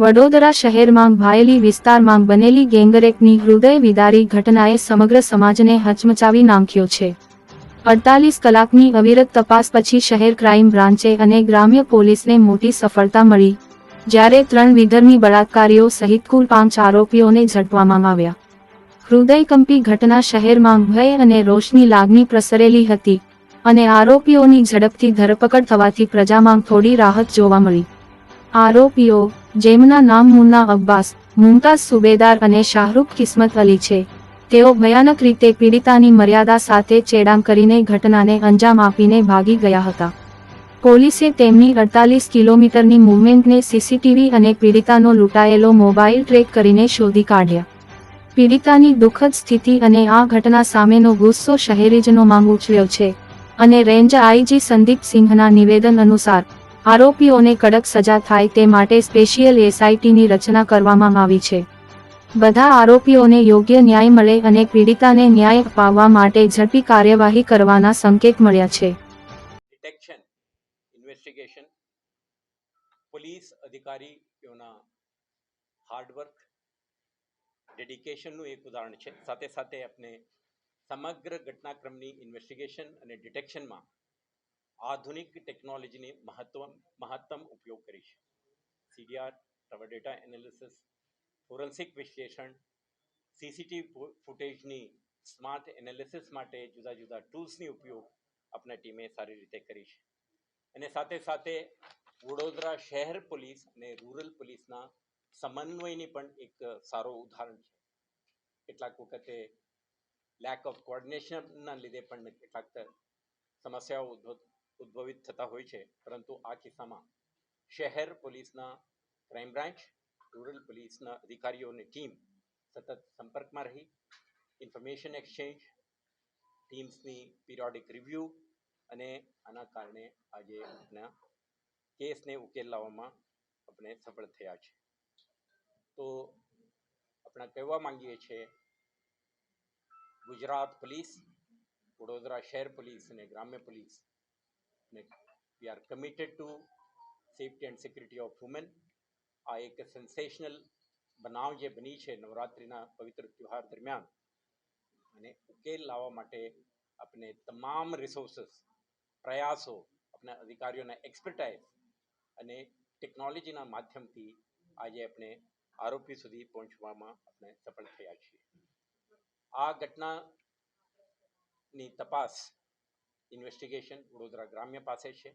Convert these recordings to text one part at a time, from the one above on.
વડોદરા શહેરમાં ભાયેલી વિસ્તારમાં બનેલી ગેંગરેપની હૃદય વિદારી ઘટનાએ સમગ્ર સમાજને હચમચાવી નાખ્યો છે. અડતાલીસ કલાકની અવિરત તપાસ પછી શહેર ક્રાઇમ બ્રાન્ચે અને ગ્રામ્ય પોલીસને મોટી સફળતા મળી, જ્યારે ત્રણ વિધર્મી બળાત્કારીઓ સહિત કુલ પાંચ આરોપીઓને ઝડપવામાં આવ્યા. હૃદયકંપી ઘટના શહેરમાં ભય અને રોષની લાગણી પ્રસરેલી હતી અને આરોપીઓની ઝડપથી ધરપકડ થવાથી પ્રજામાં થોડી રાહત જોવા મળી. આરોપીઓ, જેમના નામ મુન્ના અબ્બાસ, મુમતાઝ સુબેદાર અને શાહરૂખ કિસ્મત અલી છે. તેઓ ભયાનક રીતે પીડિતાની મર્યાદા સાથે ચેડાં કરીને ઘટનાને અંજામ આપીને ભાગી ગયા હતા. પોલીસે તેમની અડતાલીસ કિલોમીટરની મૂવમેન્ટને સીસીટીવી અને પીડિતાનો લૂંટાયેલો મોબાઈલ ટ્રેક કરીને શોધી કાઢ્યા. પીડિતાની દુઃખદ સ્થિતિ અને આ ઘટના સામેનો ગુસ્સો શહેરીજનો માંગ ઉછળ્યો છે. અને રેન્જ આઈજી સંદીપ સિંહના નિવેદન અનુસાર આરોપીઓને કડક સજા થાય તે માટે સ્પેશિયલ એસઆઈટીની રચના કરવામાં આવી છે. બધા આરોપીઓને યોગ્ય ન્યાય મળે અને પીડિતાને ન્યાય અપાવવા માટે ઝડપી કાર્યવાહી કરવાના સંકેત મળ્યા છે. પોલીસ અધિકારીઓના હાર્ડવર્ક ડેડિકેશનનું એક ઉદાહરણ છે. સાથે સાથે આપણે સમગ્ર ઘટનાક્રમની ઇન્વેસ્ટિગેશન અને ડિટેક્શનમાં આધુનિક ટેકનોલોજીની મહત્વ મહત્તમ ઉપયોગ કરીશ CDR tower data analysis forensic વિશ્લેષણ સીસીટીવી ફૂટેજની સ્માર્ટ એનાલિસિસ માટે જુદા જુદા ટૂલ્સની ઉપયોગ આપણા ટીમે સારી રીતે કરી છે. અને સાથે સાથે વડોદરા શહેર પોલીસ અને રૂરલ પોલીસના સમન્વયની પણ એક સારો ઉદાહરણ છે. કેટલાક વખતે લેક ઓફ કોર્ડિનેશનના લીધે પણ કેટલાક સમસ્યાઓ ઉદ્ભવ ઉદ્ભવિત થતા હોય છે. પરંતુ આ કિસ્સામાં શહેર પોલીસના ક્રાઇમ બ્રાન્ચ, રૂરલ પોલીસના અધિકારીઓની ટીમ સતત સંપર્કમાં રહી. ઇન્ફોર્મેશન એક્સચેન્જ, ટીમ્સની પિરિયોડિક રિવ્યૂ અને આના કારણે આજે આપણા કેસને ઉકેલ લાવવામાં આપણે સફળ થયા છે. તો આપણે કહેવા માંગીએ છીએ ગુજરાત પોલીસ, વડોદરા શહેર પોલીસ અને ગ્રામ્ય police we are committed to safety and security of women આ એક સેન્સેશનલ બનાવ જે બની છે નવરાત્રિના પવિત્ર તહેવાર દરમિયાન. અને ઉકેલ લાવવા માટે આપણે તમામ રિસોર્સિસ પ્રયાસો, આપણા અધિકારીઓના એક્સપર્ટાઇઝ અને ટેકનોલોજીના માધ્યમથી આજે આપણે આરોપી સુધી પહોંચવામાં આપણે સફળ થયા છીએ. આ ઘટનાની તપાસ ઇન્વેસ્ટિગેશન વડોદરા ગ્રામ્ય પાસે છે.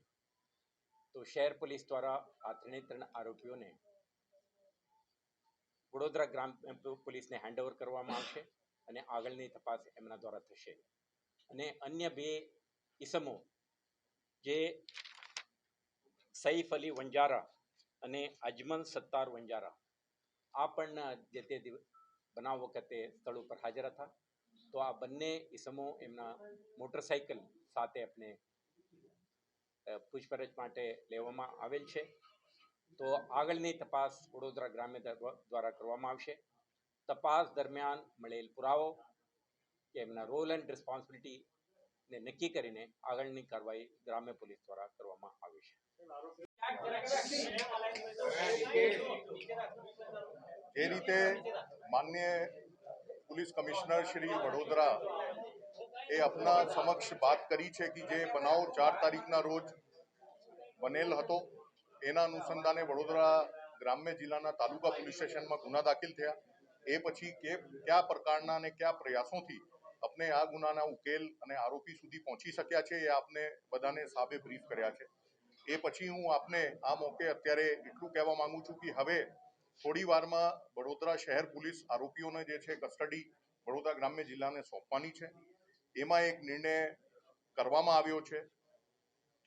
તો શહેર પોલીસ દ્વારા આ ત્રણે ત્રણ આરોપીઓને વડોદરા ગ્રામ પોલીસને હેન્ડઓવર કરવામાં આવશે અને આગળની તપાસ એમના દ્વારા થશે. અને અન્ય બે ઇસમો જે સૈફ અલી વંજારા અને અજમલ સત્તાર વંજારા, આ પણ જે તે બનાવ વખતે સ્થળ ઉપર હાજર હતા. તો આ બંને ઇસમો એમના મોટરસાઇકલ સાથે આપણે પૂછપરછ માટે લેવામાં આવેલ છે. તો આગળની તપાસ વડોદરા ગ્રામ્ય દ્વારા કરવામાં આવશે. તપાસ દરમિયાન મળેલ પુરાવો કે એમના રોલ એન્ડ રિસ્પોન્સિબિલિટી ને નક્કી કરીને આગળની કાર્યવાહી ગ્રામ્ય પોલીસ દ્વારા કરવામાં આવી છે. જે રીતે માન્ય પોલીસ કમિશનર શ્રી વડોદરા એ અપના સમક્ષ વાત કરી છે કે જે બનાવ ચાર તારીખના રોજ બનેલ હતો. એના અનુસંધાને વડોદરા ગ્રામ્ય જિલ્લાના તાલુકા પોલીસ સ્ટેશનમાં ગુના દાખલ થયા. એ પછી કે કયા પ્રકારના અને કયા પ્રયાસોથી આપણે આ ગુનાના ઉકેલ અને આરોપી સુધી પહોંચી શક્યા છે એ આપને બધાને સાબે બ્રીફ કર્યા છે. એ પછી હું આપને આ મોકે અત્યારે એટલું કહેવા માંગુ છું કે હવે થોડી વારમાં વડોદરા શહેર પોલીસ આરોપીઓને જે છે કસ્ટડી વડોદરા ગ્રામ્ય જિલ્લાને સોંપવાની છે. એમાં એક નિર્ણય કરવામાં આવ્યો છે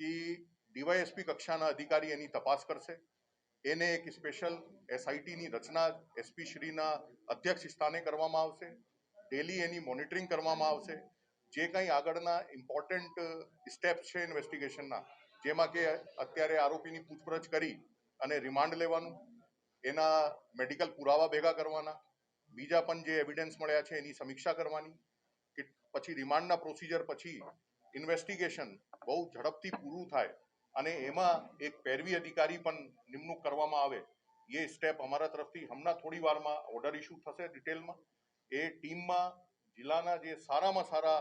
કે ડીવાયએસપી કક્ષાના અધિકારી એની તપાસ કરશે. એને એક સ્પેશિયલ એસઆઈટીની રચના એસપી શ્રીના અધ્યક્ષ સ્થાને કરવામાં આવશે. ડેલી એની મોનિટરિંગ કરવામાં આવશે. જે કંઈ આગળના ઇમ્પોર્ટન્ટ સ્ટેપ્સ છે ઇન્વેસ્ટિગેશનના, જેમાં કે અત્યારે આરોપીની પૂછપરછ કરી અને રિમાન્ડ લેવાનું, એના મેડિકલ પુરાવા ભેગા કરવાના, બીજા પણ જે એવિડન્સ મળ્યા છે એની સમીક્ષા કરવાની કે પછી રિમાન્ડના પ્રોસિજર પછી ઇન્વેસ્ટિગેશન બહુ ઝડપથી પૂરું થાય અને એમાં એક પેરવી અધિકારી પણ નિમણૂક કરવામાં આવે એ સ્ટેપ અમારા તરફથી હમણાં થોડી વારમાં ઓર્ડર ઇસ્યુ થશે ડિટેલમાં એ ટીમમાં જિલ્લાના જે સારામાં સારા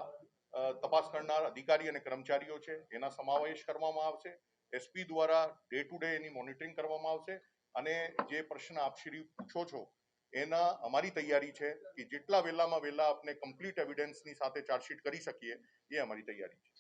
તપાસ કરનાર અધિકારી અને કર્મચારીઓ છે એના સમાવેશ કરવામાં આવશે. એસપી દ્વારા ડે ટુ ડે એની મોનિટરિંગ કરવામાં આવશે અને જે પ્રશ્ન આપ શ્રી પૂછો છો એના અમારી તૈયારી છે કે જેટલા વહેલામાં વહેલા આપણે કમ્પ્લીટ એવિડન્સની સાથે ચાર્જશીટ કરી શકીએ, એ અમારી તૈયારી છે.